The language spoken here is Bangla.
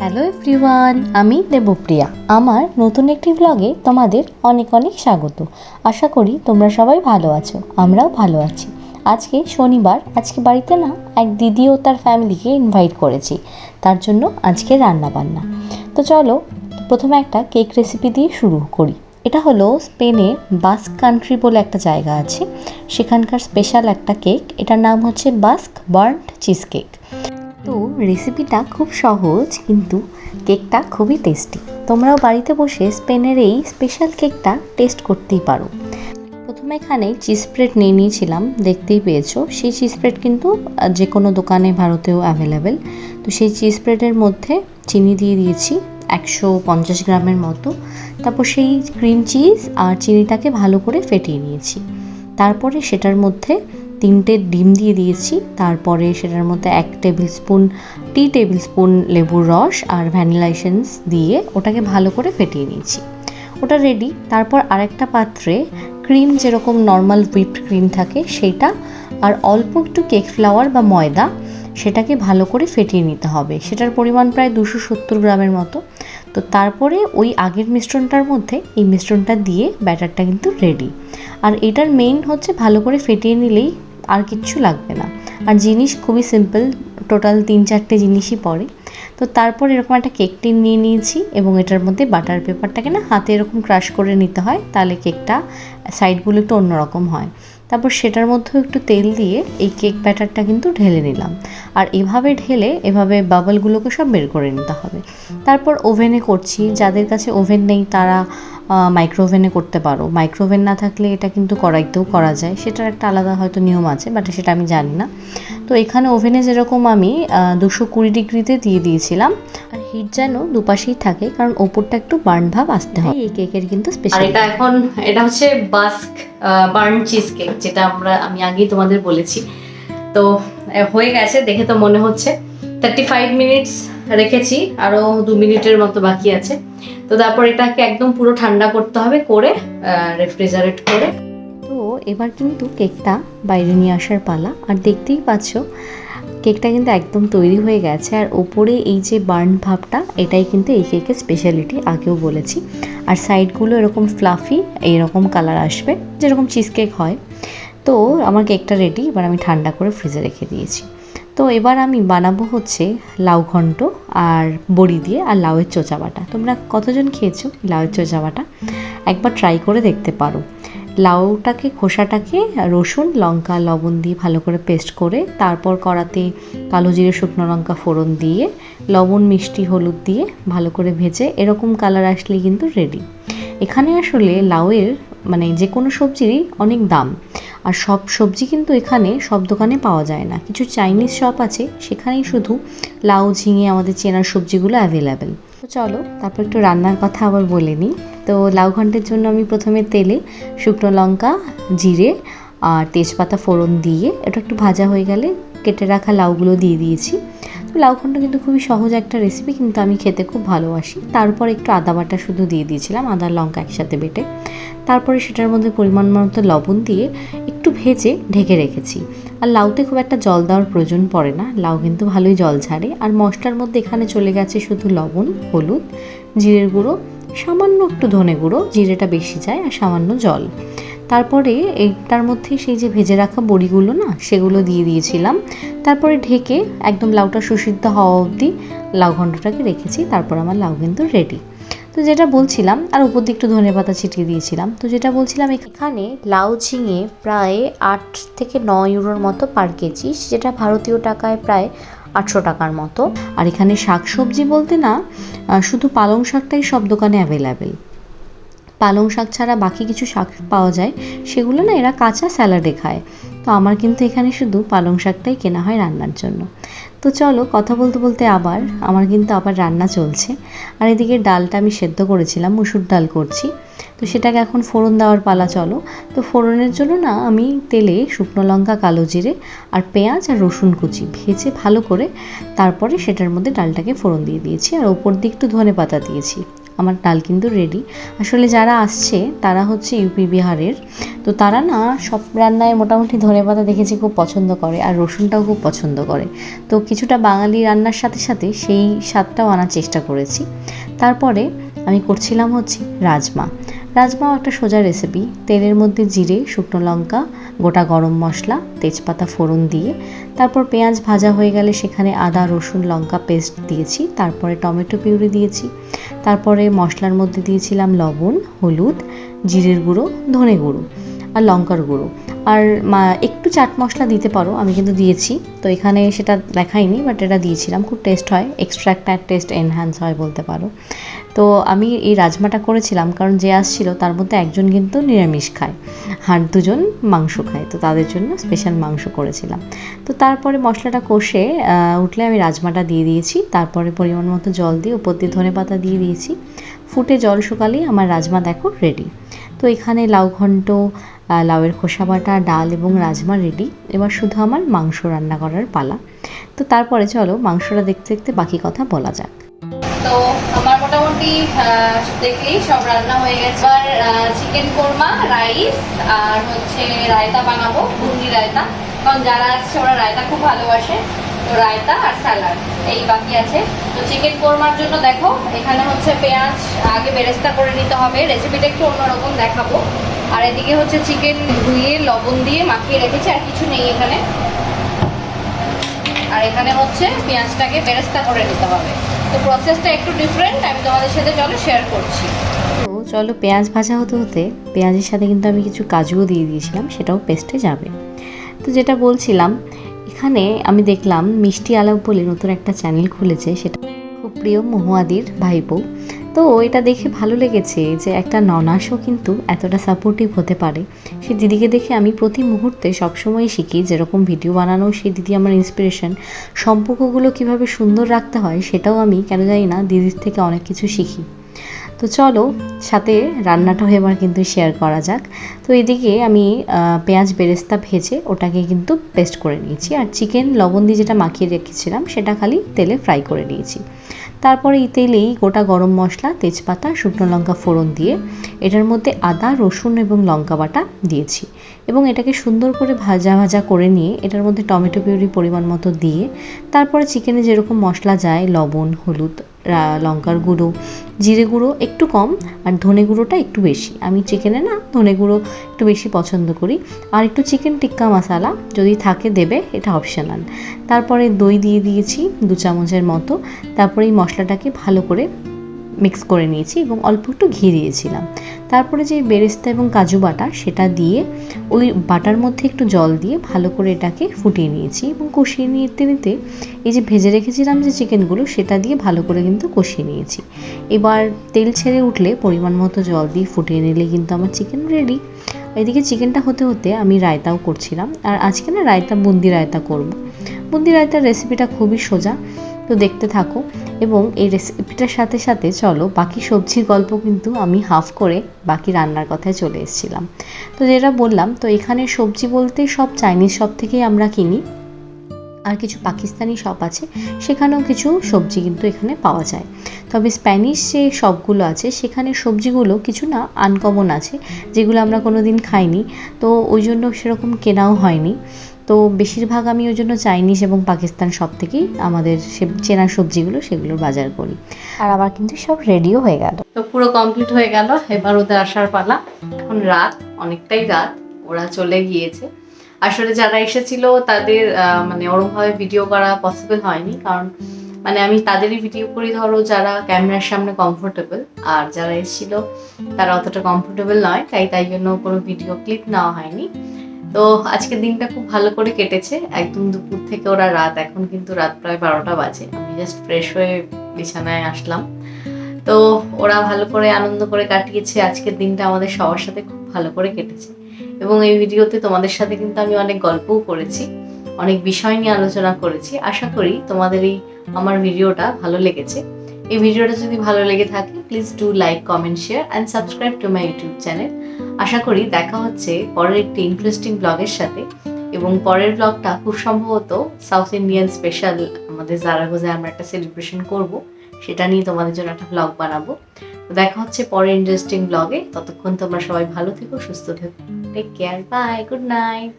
হ্যালো এভরিওয়ান আমি দেবপ্রিয়া। আমার নতুন একটি ব্লগে তোমাদের অনেক অনেক স্বাগত। আশা করি তোমরা সবাই ভালো আছো, আমরাও ভালো আছি। আজকে শনিবার, আজকে বাড়িতে না এক দিদি ও তার ফ্যামিলিকে ইনভাইট করেছি। তার জন্য আজকে রান্না বান্না তো চলো, প্রথমে একটা কেক রেসিপি দিয়ে শুরু করি। এটা হলো স্পেনে বাস্ক কান্ট্রি বলে একটা জায়গা আছে। সেখানকার স্পেশাল একটা কেক এটার নাম হচ্ছে বাস্ক বার্ন্ট চিজ কেক তো রেসিপিটা খুব সহজ, কিন্তু কেকটা খুবই টেস্টি তোমরাও বাড়িতে বসে স্পেনের এই স্পেশাল কেকটা টেস্ট করতেই পারো। প্রথমে এখানে চিজ স্প্রেড নিয়ে নিয়েছিলাম, দেখতেই পেয়েছ। সেই চিজ স্প্রেড কিন্তু যে কোনো দোকানে ভারতেও অ্যাভেলেবেল তো সেই চিজ স্প্রেডের মধ্যে চিনি দিয়ে দিয়েছি, একশো পঞ্চাশ গ্রামের মতো। তারপর সেই ক্রিম চিজ আর চিনিটাকে ভালো করে ফেটিয়ে নিয়েছি। তারপরে সেটার মধ্যে তিনটে ডিম দিয়ে দিয়েছি। তারপরে সেটার মধ্যে এক টেবিল স্পুন টি টেবিল স্পুন লেবুর রস আর ভ্যানিলা এসেন্স দিয়ে ওটাকে ভালো করে ফেটিয়ে নিয়েছি। ওটা রেডি তারপর আরেকটা পাত্রে ক্রিম যেরকম নর্মাল হুইপড ক্রিম থাকে সেটা আর অল্প একটু কেক ফ্লাওয়ার বা ময়দা সেটাকে ভালো করে ফেটিয়ে নিতে হবে। সেটার পরিমাণ প্রায় দুশো সত্তর গ্রামের মতো। তো তারপরে ওই আগের মিশ্রণটার মধ্যে এই মিশ্রণটা দিয়ে ব্যাটারটা কিন্তু রেডি আর এটার মেইন হচ্ছে ভালো করে ফেটিয়ে নিলেই আর কিচ্ছু লাগবে না। আর জিনিস খুবই সিম্পল টোটাল তিন চারটে জিনিসই পড়ে। তো তারপর এরকম একটা কেক টিন নিয়ে নিয়েছি এবং এটার মধ্যে বাটার পেপারটাকে না হাতে এরকম ক্রাশ করে নিতে হয়, তাহলে কেকটা সাইডগুলো একটু অন্যরকম হয়। তারপর সেটার মধ্যেও একটু তেল দিয়ে এই কেক ব্যাটারটা কিন্তু ঢেলে নিলাম। আর এভাবে ঢেলে, এভাবে বাবলগুলোকে সব বের করে নিতে হবে। তারপর ওভেনে করছি, যাদের কাছে ওভেন নেই তারা মাইক্রোওভেনে করতে পারো। মাইক্রোওভেন না থাকলে এটা কিন্তু কড়াইতেও করা যায়। সেটার একটা আলাদা হয়তো নিয়ম আছে বাট সেটা আমি জানি না। তো এখানে ওভেনে যেরকম আমি দুশো কুড়ি ডিগ্রিতে দিয়ে দিয়েছিলাম। আর হিট যেন দুপাশেই থাকে কারণ ওপরটা একটু বার্ন ভাব আসতে হয়। এই কেকের কিন্তু স্পেশাল এটা এখন এটা হচ্ছে বাস্ক বার্ন চিজ কেক যেটা আমরা আমি আগেই তোমাদের বলেছি। তো হয়ে গেছে দেখে তো মনে হচ্ছে। থার্টি ফাইভ মিনিটস রেখেছি আরও দু মিনিটের মতো বাকি আছে। তো তারপর এটাকে একদম পুরো ঠান্ডা করতে হবে করে রেফ্রিজারেট করে। তো এবার কিন্তু কেকটা বাইরে নিয়ে আসার পালা। আর দেখতেই পাচ্ছ কেকটা কিন্তু একদম তৈরি হয়ে গেছে। আর ওপরে এই যে বার্ন ভাবটা, এটাই কিন্তু এই কেকের স্পেশালিটি আগেও বলেছি। আর সাইডগুলো এরকম ফ্লাফি এইরকম কালার আসবে, যেরকম চিজ কেক হয়। তো আমার কেকটা রেডি এবার আমি ঠান্ডা করে ফ্রিজে রেখে দিয়েছি। তো এবার আমি বানাবো হচ্ছে লাউ ঘন্ট আর বড়ি দিয়ে আর লাউয়ের চোচা বাটা। তোমরা কতজন খেয়েছো লাউয়ের চোচা বাটা? একবার ট্রাই করে দেখতে পারো। লাউটাকে, খোসাটাকে, রসুন, লঙ্কা, লবণ দিয়ে ভালো করে পেস্ট করে তারপর কড়াতে কালো জিরে, শুকনো লঙ্কা ফোড়ন দিয়ে, লবণ, মিষ্টি, হলুদ দিয়ে ভালো করে ভেজে এরকম কালার আসলেই কিন্তু রেডি এখানে আসলে লাউয়ের মানে যে কোনো সবজিরই অনেক দাম। আর সব সবজি কিন্তু এখানে সব দোকানে পাওয়া যায় না। কিছু চাইনিজ শপ আছে, সেখানেই শুধু লাউ, ঝিঙে আমাদের চেনার সবজিগুলো অ্যাভেলেবেল তো চলো, তারপর একটু রান্নার কথা আবার বলে নিই। তো লাউ ঘন্টের জন্য আমি প্রথমে তেলে শুকনো লঙ্কা, জিরে আর তেজপাতা ফোড়ন দিয়ে এটা একটু ভাজা হয়ে গেলে কেটে রাখা লাউগুলো দিয়ে দিয়েছি। লাউ ঘন্ট কিন্তু খুবই সহজ একটা রেসিপি কিন্তু আমি খেতে খুব ভালোবাসি। তারপর একটু আদা বাটা শুধু দিয়ে দিয়েছিলাম, আদা, লঙ্কা একসাথে বেটে। তারপরে সেটার মধ্যে পরিমাণ মতো লবণ দিয়ে একটু ভেজে ঢেকে রেখেছি। আর লাউতে খুব একটা জল দেওয়ার প্রয়োজন পড়ে না, লাউ কিন্তু ভালোই জল ছাড়ে আর মশলার মধ্যে এখানে চলে গেছে শুধু লবণ, হলুদ, জিরের গুঁড়ো, সামান্য একটু ধনে গুঁড়ো, জিরেটা বেশি যায় আর সামান্য জল। তারপরে এইটার মধ্যে সেই যে ভেজে রাখা বড়িগুলো না, সেগুলো দিয়ে দিয়েছিলাম। তারপরে ঢেকে একদম লাউটা সুসিদ্ধ হওয়া অবধি লাউ ঘণ্টটাকে রেখেছি, তারপর আমার লাউ কিন্তু রেডি তো যেটা বলছিলাম, আর উপর দিয়ে একটু ধনে পাতা ছিটিয়ে দিয়েছিলাম। তো যেটা বলছিলাম, এখানে লাউ ঝিঙে প্রায় আট থেকে ন ইউরোর মতো পার কেজি, যেটা ভারতীয় টাকায় প্রায় আটশো টাকার মতো। আর এখানে শাক সবজি বলতে না শুধু পালং শাকটাই সব দোকানে অ্যাভেলেবেল পালং শাক ছাড়া বাকি কিছু শাক পাওয়া যায়, সেগুলো না এরা কাঁচা স্যালাডে খায়। তো আমার কিন্তু এখানে শুধু পালং শাকটাই কেনা হয় রান্নার জন্য। তো চলো কথা বলতে বলতে আবার আমার কিন্তু আবার রান্না চলছে। আর এদিকে ডালটা আমি সেদ্ধ করেছিলাম, মুসুর ডাল করছি। তো সেটাকে এখন ফোড়ন দেওয়ার পালা চলো। তো ফোড়নের জন্য না আমি তেলে শুকনো লঙ্কা, কালো জিরে আর পেঁয়াজ আর রসুন কুচি ভেজে ভালো করে তারপরে সেটার মধ্যে ডালটাকে ফোড়ন দিয়ে দিয়েছি। আর ওপর দিয়ে একটু ধনে পাতা দিয়েছি। আমার ডাল কিন্তু রেডি আসলে যারা আসছে, তারা হচ্ছে ইউপি বিহারের। তো তারা না সব রান্নায় মোটামুটি ধনেপাতা দেখেছি খুব পছন্দ করে, আর রসুনটাও খুব পছন্দ করে। তো কিছুটা বাঙালি রান্নার সাথে সাথে সেই স্বাদটাও আনার চেষ্টা করেছি। তারপরে আমি করছিলাম হচ্ছে রাজমা। রাজমাও একটা সোজা রেসিপি তেলের মধ্যে জিরে, শুকনো লঙ্কা, গোটা গরম মশলা, তেজপাতা ফোড়ন দিয়ে, তারপর পেঁয়াজ ভাজা হয়ে গেলে সেখানে আদা, রসুন, লঙ্কা পেস্ট দিয়েছি, তারপরে টমেটো পিউরি দিয়েছি, তারপরে মশলার মধ্যে দিয়েছিলাম লবণ, হলুদ, জিরের গুঁড়ো, ধনে গুঁড়ো। আর লঙ্কার গুঁড়ো। আর একটু চাট মশলা দিতে পারো আমি কিন্তু দিয়েছি। তো এখানে সেটা দেখাইনি বাট এটা দিয়েছিলাম। খুব টেস্ট হয় এক্সট্রা একটা টেস্ট এনহ্যান্স হয় বলতে পারো। তো আমি এই রাজমাটা করেছিলাম কারণ যে আসছিল তার মধ্যে একজন কিন্তু নিরামিষ খায় আর দুজন মাংস খায়। তো তাদের জন্য স্পেশাল মাংস করেছিলাম। তো তারপরে মশলাটা কষে উঠলে আমি রাজমাটা দিয়ে দিয়েছি। তারপরে পরিমাণ মতো জল দিয়ে উপর দিয়ে ধনে পাতা দিয়ে দিয়েছি। ফুটে জল শুকালেই আমার রাজমা দেখো রেডি তো এখানে লাউ আহ, লাউয়ের খোসা বাটা, ডাল এবং রাজমা রেডি। এবার শুধু আমার মাংস রান্না করার পালা। তো তারপরে চলো মাংসটা দেখতে দেখতে বাকি কথা বলা যাক। তো আমার মোটামুটি দেখলেই সব রান্না হয়ে গেছে। এবার চিকেন কোরমা রাইস আর হচ্ছে রায়তা বানাবো বুন্দি রায়তা। কারণ যারা আসছে ওরা রায়তা খুব ভালোবাসে। তো রায়তা আর স্যালাড, এই বাকি আছে। তো চিকেন কোরমার জন্য দেখো, এখানে হচ্ছে পেঁয়াজ, আগে বেরেস্তা করে নিতে হবে। রেসিপিটা একটু অন্যরকম দেখাবো। আর এদিকে হচ্ছে চিকেন ধুয়ে, লবণ দিয়ে মাখিয়ে রেখেছি, আর কিছু নেই এখানে। আর এখানে হচ্ছে পেঁয়াজটাকে বেরেস্তা করে নিতে হবে। তো প্রসেসটা একটু ডিফারেন্ট আমি তোমাদের সাথে চলো শেয়ার করছি। তো চলো পেঁয়াজ ভাজা হতে হতে পেঁয়াজের সাথে কিন্তু আমি কিছু কাজুও দিয়ে দিয়েছিলাম, সেটাও পেস্টে যাবে। তো যেটা বলছিলাম, এখানে আমি দেখলাম মিষ্টি আলাপ বলে নতুন একটা চ্যানেল খুলেছে, সেটা খুব প্রিয় মহুয়াদির ভাইপো। তো এটা দেখে ভালো লেগেছে যে একটা ননাসও কিন্তু এতটা সাপোর্টিভ হতে পারে। সে দিদিকে দেখে আমি প্রতি মুহূর্তে সবসময় শিখি যেরকম ভিডিও বানানো সেই দিদি আমার ইন্সপিরেশন সম্পর্কগুলো কীভাবে সুন্দর রাখতে হয় সেটাও আমি কেন জানি না দিদির থেকে অনেক কিছু শিখি। তো চলো, সাথে রান্নাটাও এবার কিন্তু শেয়ার করা যাক। তো এদিকে আমি পেঁয়াজ বেরেস্তা ভেজে ওটাকে কিন্তু পেস্ট করে নিয়েছি। আর চিকেন লবণ দিয়ে যেটা মাখিয়ে রেখেছিলাম সেটা খালি তেলে ফ্রাই করে নিয়েছি। তারপরে এই তেলেই গোটা গরম মশলা, তেজপাতা, শুকনো লঙ্কা ফোড়ন দিয়ে এটার মধ্যে আদা, রসুন এবং লঙ্কা বাটা দিয়েছি। এবং এটাকে সুন্দর করে ভাজা ভাজা করে নিয়ে এটার মধ্যে টমেটো পিউরি পরিমাণ মতো দিয়ে তারপরে চিকেনে যেরকম মশলা যায়, লবণ, হলুদ লঙ্কার গুঁড়ো, জিরে গুঁড়ো একটু কম আর ধনে গুঁড়োটা একটু বেশি। আমি চিকেনে না, ধনে গুঁড়ো একটু বেশি পছন্দ করি। আর একটু চিকেন টিক্কা মশলা যদি থাকে দেবে, এটা অপশনাল তারপরে দই দিয়ে দিয়েছি দু চামচের মতো। তারপরে এই মশলাটাকে ভালো করে মিক্স করে নিয়েছি এবং অল্প একটু ঘি দিয়েছিলাম। তারপরে যে বেরেস্তা এবং কাজু বাটা, সেটা দিয়ে ওই বাটার মধ্যে একটু জল দিয়ে ভালো করে এটাকে ফুটিয়ে নিয়েছি এবং কষিয়ে নিতে নিতে এই যে ভেজে রেখেছিলাম যে চিকেনগুলো, সেটা দিয়ে ভালো করে কিন্তু কষিয়ে নিয়েছি। এবার তেল ছেড়ে উঠলে পরিমাণ মতো জল দিয়ে ফুটিয়ে নিলে কিন্তু আমার চিকেন রেডি এদিকে চিকেনটা হতে হতে আমি রায়তাও করছিলাম। আর আজকে না রায়তা, বুন্দি রায়তা করব। বুন্দি রায়তার রেসিপিটা খুবই সোজা। তো দেখতে থাকো। এবং এই রেসিপিটার সাথে সাথে চলো, বাকি সবজির গল্প কিন্তু আমি হাফ করে বাকি রান্নার কথায় চলে এসেছিলাম। তো যেটা বললাম, তো এখানে সবজি বলতে সব চাইনিজ শপ থেকেই আমরা কিনি। আর কিছু পাকিস্তানি শপ আছে, সেখানেও কিছু সবজি কিন্তু এখানে পাওয়া যায়। তবে স্প্যানিশ যে শপগুলো আছে, সেখানে সবজিগুলো কিছু না আনকমন আছে, যেগুলো আমরা কোনো দিন খাইনি। তো ওই জন্য সেরকম কেনাও হয়নি। তো বেশিরভাগ আমি ওই জন্য চাইনিজ এবং পাকিস্তান সব থেকেই আমাদের সে চেনা সবজিগুলো সেগুলো বাজার করি। আর আমার কিন্তু সব রেডিও হয়ে গেল। তো পুরো কমপ্লিট হয়ে গেল। এবার ওদের আসার পালা। এখন রাত, অনেকটাই রাত। ওরা চলে গিয়েছে। আসলে যারা এসেছিল তাদের মানে ওরমভাবে ভিডিও করা পসিবল হয়নি। কারণ মানে আমি তাদেরই ভিডিও করি। ধরো যারা ক্যামেরার সামনে কমফোর্টেবল আর যারা এসেছিল তারা অতটা কমফোর্টেবল নয়। তাই তাই জন্য কোনো ভিডিও ক্লিপ নেওয়া হয়নি। তো আজকের দিনটা খুব ভালো করে কেটেছে। একদম দুপুর থেকে ওরা রাত, এখন কিন্তু রাত প্রায় বারোটা বাজে। আমি জাস্ট ফ্রেশ হয়ে বিছানায় আসলাম। তো ওরা ভালো করে আনন্দ করে কাটিয়েছে। আজকের দিনটা আমাদের সবার সাথে খুব ভালো করে কেটেছে। এবং এই ভিডিওতে তোমাদের সাথে কিন্তু আমি অনেক গল্পও করেছি। অনেক বিষয় নিয়ে আলোচনা করেছি। আশা করি তোমাদের এই আমার ভিডিওটা ভালো লেগেছে। এই ভিডিওটা যদি ভালো লেগে থাকে please do like comment share and subscribe to my YouTube channel আশা করি দেখা হচ্ছে পরের একটি ইন্টারেস্টিং ব্লগের সাথে এবং পরের ব্লগটা খুব সম্ভবত সাউথ ইন্ডিয়ান স্পেশাল আমাদের জারাগোজায় আমরা একটা সেলিব্রেশন করব। সেটা নিয়ে তোমাদের জন্য একটা ব্লগ বানাবো। দেখা হচ্ছে পরের ইন্টারেস্টিং ব্লগে ততক্ষণ তোমরা সবাই ভালো থেকো, সুস্থ থেকো। Take care bye good night